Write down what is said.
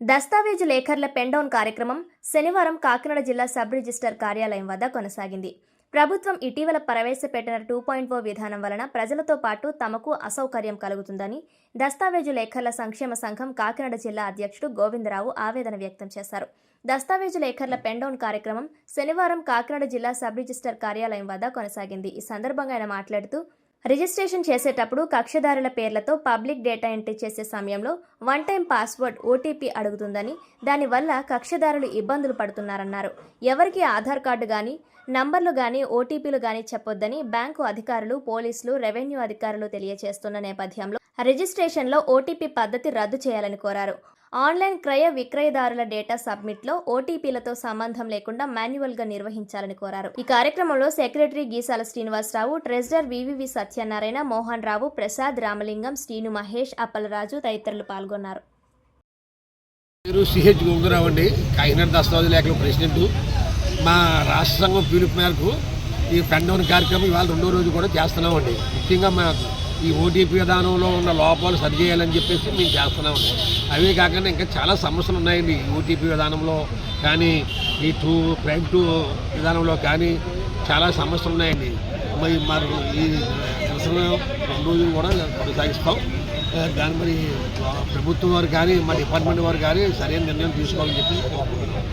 దస్తావేజు లేఖర్ల pen down కార్యక్రమం శనివారం కాకినాడ జిల్లా సబ్ రిజిస్టర్ కార్యాలయం వద్ద కొనసాగింది. ప్రభుత్వం ఇటీవల ప్రవేశపెట్టిన టూ పాయింట్ ఓ విధానం వలన ప్రజలతో పాటు తమకు అసౌకర్యం కలుగుతుందని దస్తావేజు లేఖర్ల సంక్షేమ సంఘం కాకినాడ జిల్లా అధ్యక్షుడు గోవిందరావు ఆవేదన వ్యక్తం చేశారు. దస్తావేజు లేఖర్ల పెండౌన్ కార్యక్రమం శనివారం కాకినాడ జిల్లా సబ్ రిజిస్టర్ కార్యాలయం వద్ద కొనసాగింది. ఈ సందర్భంగా ఆయన మాట్లాడుతూ రిజిస్ట్రేషన్ చేసేటప్పుడు కక్షదారుల పేర్లతో పబ్లిక్ డేటా ఎంట్రీ చేసే సమయంలో వన్ టైం పాస్వర్డ్ ఓటీపీ అడుగుతుందని దానివల్ల కక్షదారులు ఇబ్బందులు పడుతున్నారన్నారు. ఎవరికి ఆధార్ కార్డు కానీ నంబర్లు కానీ ఓటీపీలు కానీ చెప్పొద్దని బ్యాంకు అధికారులు పోలీసులు రెవెన్యూ అధికారులు తెలియజేస్తున్న నేపథ్యంలో రిజిస్ట్రేషన్లో ఓటీపీ పద్ధతి రద్దు చేయాలని కోరారు. ఆన్లైన్ క్రయ విక్రయదారుల డేటా సబ్మిట్లో ఓటీపీలతో సంబంధం లేకుండా మాన్యువల్గా నిర్వహించాలని కోరారు. ఈ కార్యక్రమంలో secretary Geesala Srinivasa Rao treasurer VVV Satyanarayana Mohan Rao Prasad Ramalingam Srinu Mahesh Appalaraju తదితరులు పాల్గొన్నారు. పేరు సిహెచ్ గోవిందరావు అండి కాకినాడ దస్తావేజు లేఖల ప్రెసిడెంట్ మా రాష్ట్ర సంఘం పిలుపు మేరకు ఈ పెండౌన్ కార్యక్రమం ఇవాళ రెండో రోజు కూడా చేస్తున్నామండి. ముఖ్యంగా మా ఈ ఓటీపీ విధానంలో ఉన్న లోపాలు సరిచేయాలని చెప్పేసి మేము చేస్తున్నాం అవే కాకుండా ఇంకా చాలా సమస్యలు ఉన్నాయండి ఈ ఓటీపీ విధానంలో. కానీ ఈ టూ ప్రైమ్ టూ విధానంలో కానీ చాలా సమస్యలు ఉన్నాయండి. మరి మరి ఈ నిరసన రెండు రోజులు కూడా కొనసాగిస్తాం. దాని మరి ప్రభుత్వం వారు కానీ మా డిపార్ట్మెంట్ వారు కానీ సరైన నిర్ణయం తీసుకోవాలని చెప్పి కోరుకుంటున్నాం.